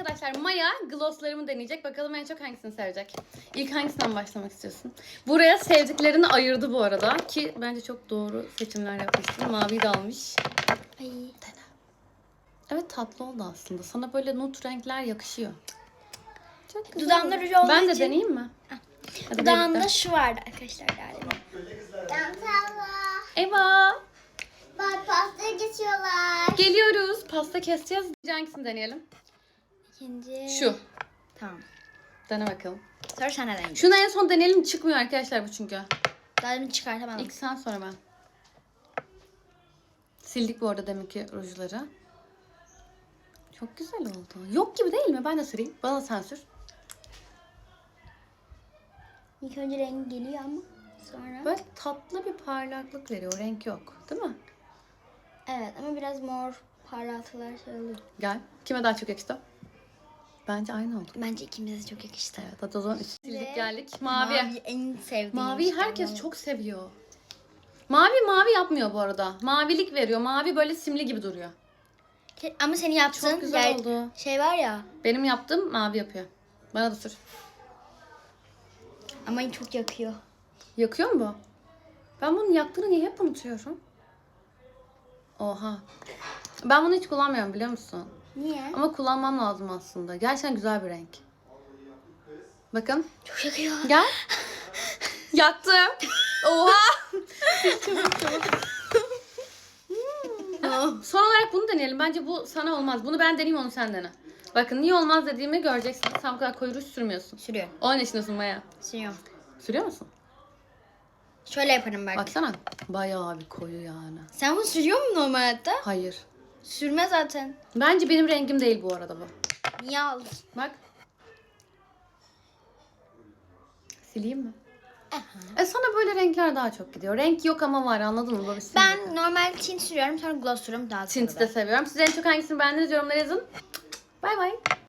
Arkadaşlar Maya glosslarımı deneyecek. Bakalım en çok hangisini sevecek. İlk hangisinden başlamak istiyorsun? Buraya sevdiklerini ayırdı bu arada. Ki bence çok doğru seçimler yapmışsın. Maviyi de almış. Ay. Evet tatlı oldu aslında. Sana böyle nut renkler yakışıyor. Çok güzel Dudağımda ruj olduğu Ben de için- deneyeyim mi? Hadi Dudağımda birlikte. şu vardı arkadaşlar galiba. Dansallar. Eva Bak pasta geçiyorlar. geliyoruz. Pasta keseceğiz. Hangisini deneyelim? İkinci. Şu. Tamam. Dene bakalım. Sonra sen neden Şunu en son deneyelim. Çıkmıyor arkadaşlar bu çünkü. Daha demin çıkartamadım. İlk sen sonra ben. Sildik bu arada demek ki rujları. Çok güzel oldu. Yok gibi değil mi? Ben de süreyim. Bana sen sür. İlk önce rengi geliyor ama sonra. Böyle tatlı bir parlaklık veriyor. Renk yok. Değil mi? Evet ama biraz mor parıltılar şey oluyor. Gel. Kime daha çok yakıştı? Bence aynı oldu. Bence ikimize de çok yakıştı. Evet. Hadi o zaman üç sildik geldik. Mavi. Mavi en sevdiğim. Maviyi işte. herkes çok seviyor. Mavi mavi yapmıyor bu arada. Mavilik veriyor. Mavi böyle simli gibi duruyor. Ke- Ama seni yaptın. Çok güzel oldu. Şey var ya. Benim yaptığım mavi yapıyor. Bana da sür. Ama çok yakıyor. Yakıyor mu bu? Ben bunun yaktığını niye hep unutuyorum? Oha. Ben bunu hiç kullanmıyorum biliyor musun? Niye? Ama kullanmam lazım aslında. Gerçekten güzel bir renk. Bakın. Çok yakıyor. Gel. Yaktım. Oha. Son olarak bunu deneyelim. Bence bu sana olmaz. Bunu ben deneyeyim onu sen dene. Bakın niye olmaz dediğimi göreceksin. Sen bu kadar koyu ruj sürmüyorsun. Sürüyorum. 10 yaşındasın Maya. Sürüyorum. Sürüyor musun? Şöyle yaparım bak. Baksana. Bayağı bir koyu yani. Sen bunu sürüyor musun normal hayatta? Hayır. Sürme zaten. Bence benim rengim değil bu arada bu. Niye aldın? Bak. Sileyim mi? E sana böyle renkler daha çok gidiyor. Renk yok ama var anladın mı? Böyle simli. Ben normal tint sürüyorum sonra gloss sürüyorum daha Tint'i güzel de seviyorum. Siz en çok hangisini beğendiniz yorumlara yazın. Bay bay.